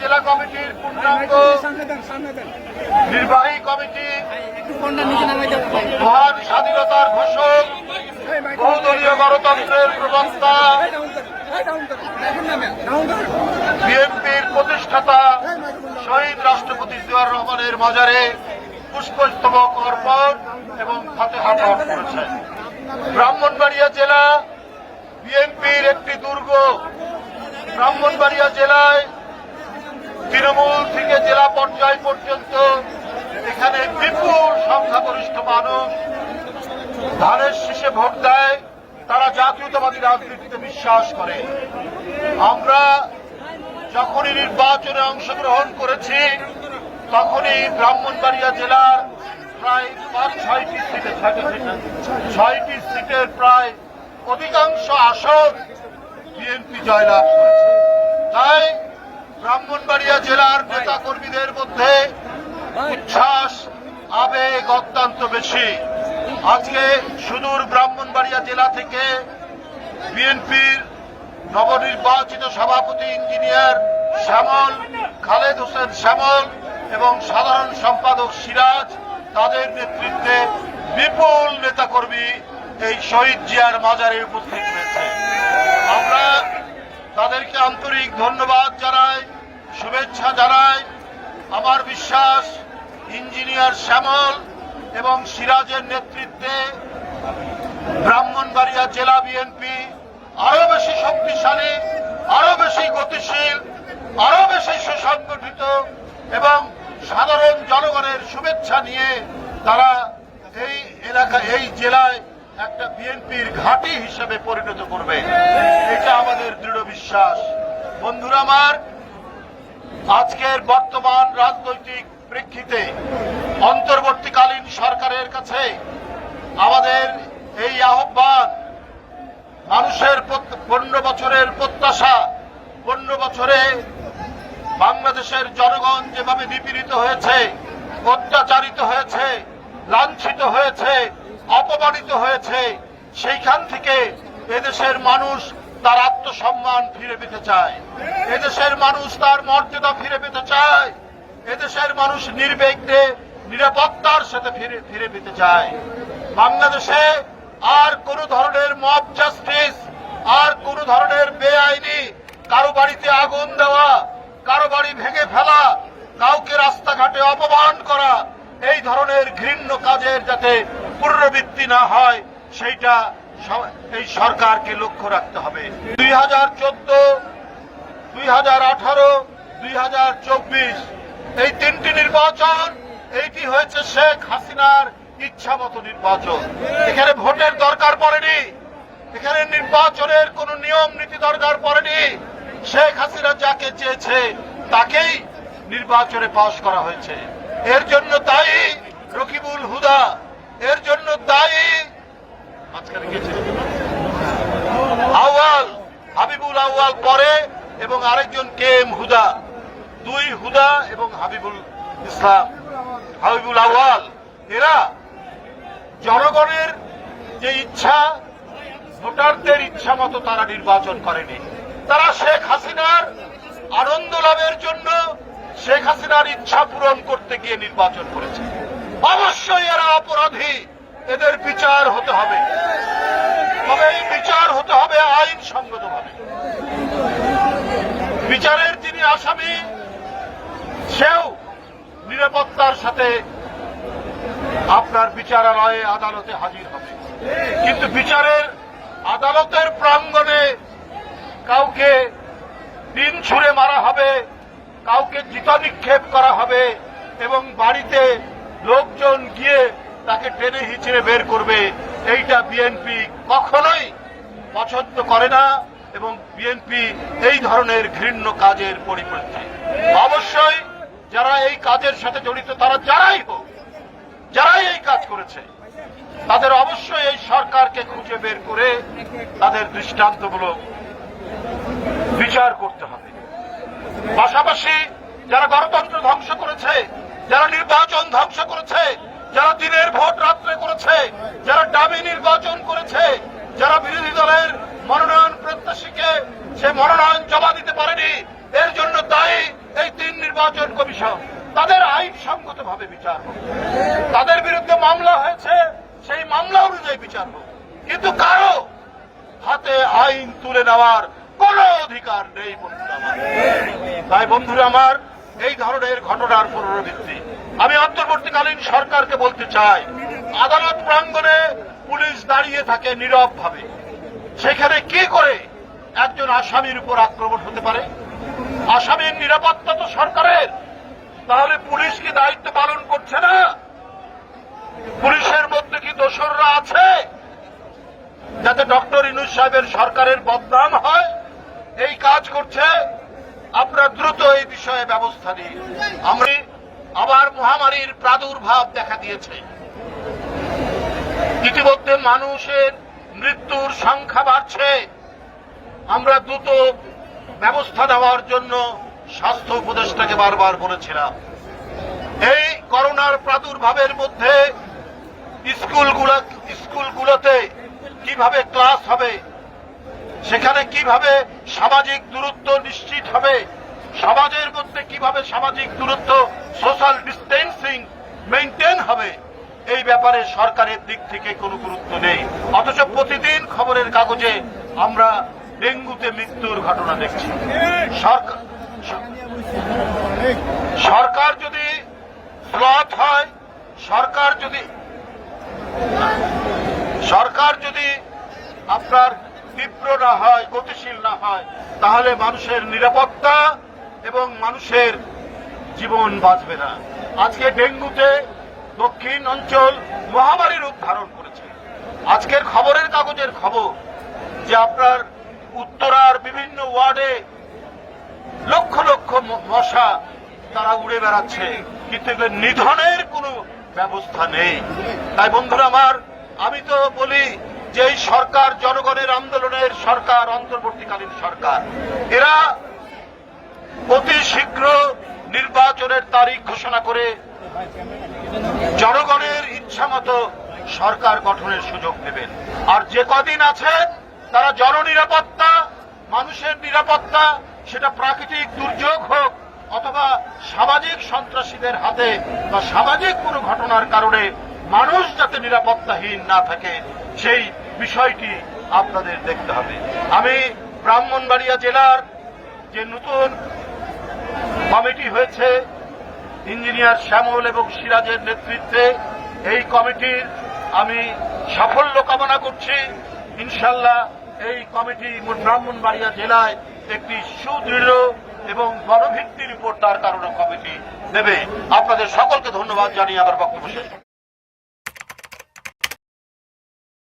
জেলা কমিটির পূর্ণাঙ্গ নির্বাহী কমিটি মহান স্বাধীনতার ঘোষক, বহুদলীয় গণতন্ত্রের প্রবক্তা, বিএনপির প্রতিষ্ঠাতা, শহীদ রাষ্ট্রপতি জিয়াউর রহমানের মাজারে পুষ্পস্তবক অর্পণ এবং ফাতেহা পাঠ করেছেন। ব্রাহ্মণবাড়িয়া জেলা বিএনপির একটি দুর্গ। ব্রাহ্মণবাড়িয়া জেলায় তৃণমূল থেকে জেলা পর্যায় পর্যন্ত এখানে বিপুল সংখ্যাগরিষ্ঠ মানুষ। ধানের শীষে ভোট দেয়, তারা জাতীয়তাবাদী রাজনীতিতে বিশ্বাস করে। আমরা যখনই নির্বাচনে অংশগ্রহণ করেছি, তখনই ব্রাহ্মণবাড়িয়া জেলার প্রায় পাঁচ, ছয়টি সিটে ছয়টি সিটে, ছয়টি সিটের প্রায় অধিকাংশ আসন বিএনপি জয়লাভ করেছে। ব্রাহ্মণবাড়িয়া জেলার নেতা কর্মীদের মধ্যে উচ্ছ্বাস, আবেগ অত্যন্ত বেশি। আজকে সুদূর ব্রাহ্মণবাড়িয়া জেলা থেকে বিএনপির নবনির্বাচিত সভাপতি ইঞ্জিনিয়ার শ্যামল, খালেদ হোসেন শ্যামল এবং সাধারণ সম্পাদক সিরাজ তাদের নেতৃত্বে বিপুল নেতাকর্মী এই শহীদ জিয়ার মাজারে উপস্থিত হয়েছে। আমরা তাদেরকে আন্তরিক ধন্যবাদ শুভেচ্ছা জানাই আমার বিশ্বাস ইঞ্জিনিয়ার শ্যামল এবং সিরাজের নেতৃত্বে ব্রাহ্মণবাড়িয়া জেলা বিএনপি আরও বেশি শক্তিশালী, আরও বেশি গতিশীল, আরও বেশি সুসংগঠিত এবং সাধারণ জনগণের শুভেচ্ছা নিয়ে তারা এই এলাকা, এই জেলায় একটা বিএনপির ঘাঁটি হিসেবে পরিণত করবে। এটা আমাদের দৃঢ় বিশ্বাস। বন্ধুরা আমার আজকের বর্তমান রাজনৈতিক প্রেক্ষিতে অন্তর্বর্তীকালীন সরকারের কাছে আমাদের এই আহ্বান, মানুষের পনেরো বছরের প্রত্যাশা পনেরো বছরে বাংলাদেশের জনগণ যেভাবে নিপীড়িত হয়েছে, অত্যাচারিত হয়েছে, লাঞ্ছিত হয়েছে, অপমানিত হয়েছে, সেইখান থেকে এদেশের মানুষ তার আত্মসম্মান ফিরে পেতে চায়। এদেশের মানুষ তার মর্যাদা ফিরে পেতে চায়। এদেশের মানুষ নির্বিঘ্নে নিরাপত্তার সাথে ফিরে ফিরে পেতে চায়। বাংলাদেশে আর কোন ধরনের মব জাস্টিস আর কোন ধরনের বেআইনি, কারও বাড়িতে আগুন দেওয়া, কারও বাড়ি ভেঙে ফেলা, কাউকে রাস্তাঘাটে অপমান করা, এই ধরনের ঘৃণ্য কাজের যাতে পুনরাবৃত্তি না হয়, সেইটা এই সরকারকে লক্ষ্য রাখতে হবে। দুই হাজার চোদ্দ, দুই হাজার আঠারো, দুই হাজার চব্বিশ, এই তিনটি নির্বাচন, এইটি হয়েছে শেখ হাসিনার ইচ্ছা মতো নির্বাচন। এখানে ভোটের দরকার পড়েনি। এখানে নির্বাচনের কোন নিয়ম নীতি দরকার পড়েনি। শেখ হাসিনা যাকে চেয়েছে, তাকেই নির্বাচনে পাশ করা হয়েছে। এর জন্য দায়ী রকিবুল হুদা। এর জন্য দায়ী হাবিবুল আউয়াল পরে এবং আরেকজন কে এম হুদা। দুই হুদা এবং হাবিবুল ইসলাম। হাবিবুল আউয়াল, এরা জনগণের যে ইচ্ছা, ভোটারদের ইচ্ছা মতো তারা নির্বাচন করেনি। তারা শেখ হাসিনার আনন্দ লাভের জন্য শেখ হাসিনার ইচ্ছা পূরণ করতে গিয়ে নির্বাচন করেছে। অবশ্যই এরা অপরাধী। এদের বিচার হতে হবে। তবে এই বিচার হতে হবে আইনসঙ্গতভাবে। বিচারের যিনি আসামি, সেও নিরাপত্তার সাথে আপনার বিচারালয়ে আদালতে হাজির হবে। কিন্তু বিচারের আদালতের প্রাঙ্গণে কাউকে দিন ছুঁড়ে মারা হবে, কাউকে জিতা নিক্ষেপ করা হবে এবং বাড়িতে লোকজন গিয়ে তাকে টেনে হিচড়ে বের করবে, এইটা বিএনপি কখনোই পছন্দ করে না এবং বিএনপি এই ধরনের ঘৃণ্য কাজের পরিপ্রেক্ষিতে অবশ্যই যারা এই কাজের সাথে জড়িত, তারা যারাই হোক, যারাই এই কাজ করেছে, তাদের অবশ্যই এই সরকারকে খুঁজে বের করে তাদের দৃষ্টান্তমূলক বিচার করতে হবে। পাশাপাশি যারা গণতন্ত্র ধ্বংস করেছে, যারা নির্বাচন ধ্বংস করেছে যারা দিনের ভোট রাত্রে করেছে যারা দাবি নির্বাচন করেছে যারা বিরোধী দলের মনোনয়ন প্রত্যাশীকে সে মনোনয়ন জমা দিতে পারেনি এর জন্য দায়ী এই নির্বাচন কমিশন তাদের আইনসঙ্গত ভাবে বিচার হোক তাদের বিরুদ্ধে মামলা হয়েছে, সেই মামলা অনুযায়ী বিচার হোক। কিন্তু কারও হাতে আইন তুলে নেওয়ার কোন অধিকার নেই তাই বন্ধুরা আমার, এই ধরনের ঘটনার পুনরাবৃত্তি। আমি অন্তর্বর্তীকালীন সরকারকে বলতে চাই, আদালত প্রাঙ্গণে পুলিশ দাঁড়িয়ে থাকে নীরব ভাবে সেখানে কি করে একজন আসামির উপর আক্রমণ হতে পারে? আসামির নিরাপত্তা তো সরকারের। তাহলে পুলিশ কি দায়িত্ব পালন করছে না? পুলিশের মধ্যে কি দোসররা আছে? যাতে ডক্টর ইনুস সাহেবের সরকারের বদনাম হয়? এই কাজ করছে। আপনারা দ্রুত এই বিষয়ে ব্যবস্থা নিন। আমরা আবার মহামারীর প্রাদুর্ভাব দেখা দিয়েছে। ইতিমধ্যে মানুষের মৃত্যুর সংখ্যা বাড়ছে। আমরা দ্রুত ব্যবস্থা নেওয়ার জন্য স্বাস্থ্য উপদেষ্টাকে বারবার বলেছিলাম, এই করোনার প্রাদুর্ভাবের মধ্যে স্কুলগুলো, স্কুলগুলোতে কীভাবে ক্লাস হবে, সেখানে কীভাবে সামাজিক দূরত্ব নিশ্চিত হবে, সমাজের মধ্যে কীভাবে সামাজিক দূরত্ব সোশ্যাল ডিস্টেন্সিং মেনটেন হবে, এই ব্যাপারে সরকারের দিক থেকে কোনো গুরুত্ব নেই। অথচ প্রতিদিন খবরের কাগজে আমরা ডেঙ্গুতে মৃত্যুর ঘটনা দেখছি। সরকার সরকার যদি ফ্লথ হয়, সরকার যদি সরকার যদি আপনার তীব্র না হয়, গতিশীল না হয়, তাহলে মানুষের নিরাপত্তা এবং মানুষের জীবন বাঁচবে না। আজকে ডেঙ্গুতে দক্ষিণ অঞ্চল মহামারীর রূপ ধারণ করেছে। আজকের খবরের কাগজের খবর যে আপনার উত্তরার বিভিন্ন ওয়ার্ডে লক্ষ লক্ষ মশা তারা উড়ে বেড়াচ্ছে, কিন্তু এগুলো নিধনের কোনো ব্যবস্থা নেই। তাই বন্ধুরা আমার, আমি তো বলি যে এই সরকার জনগণের আন্দোলনের সরকার, অন্তর্বর্তীকালীন সরকার, এরা অতি শীঘ্র নির্বাচনের তারিখ ঘোষণা করে জনগণের ইচ্ছা মতো সরকার গঠনের সুযোগ দেবেন আর যে কদিন আছেন তারা জননিরাপত্তা, মানুষের নিরাপত্তা সেটা প্রাকৃতিক দুর্যোগ হোক অথবা সামাজিক সন্ত্রাসীদের হাতে বা সামাজিক কোনো ঘটনার কারণে মানুষ যাতে নিরাপত্তাহীন না থাকে, সেই বিষয়টি আপনাদের দেখতে হবে। আমি ব্রাহ্মণবাড়িয়া জেলার যে নতুন কমিটি হয়েছে, ইঞ্জিনিয়ার শ্যামল এবং সিরাজের নেতৃত্বে, এই কমিটির আমি সাফল্য কামনা করছি। ইনশাল্লাহ এই কমিটি ব্রাহ্মণবাড়িয়া জেলায় একটি সুদৃঢ় এবং গণভিত্তির উপর তার কারণে কমিটি দেবে আপনাদের সকলকে ধন্যবাদ জানিয়ে আমার বক্তব্য শেষ।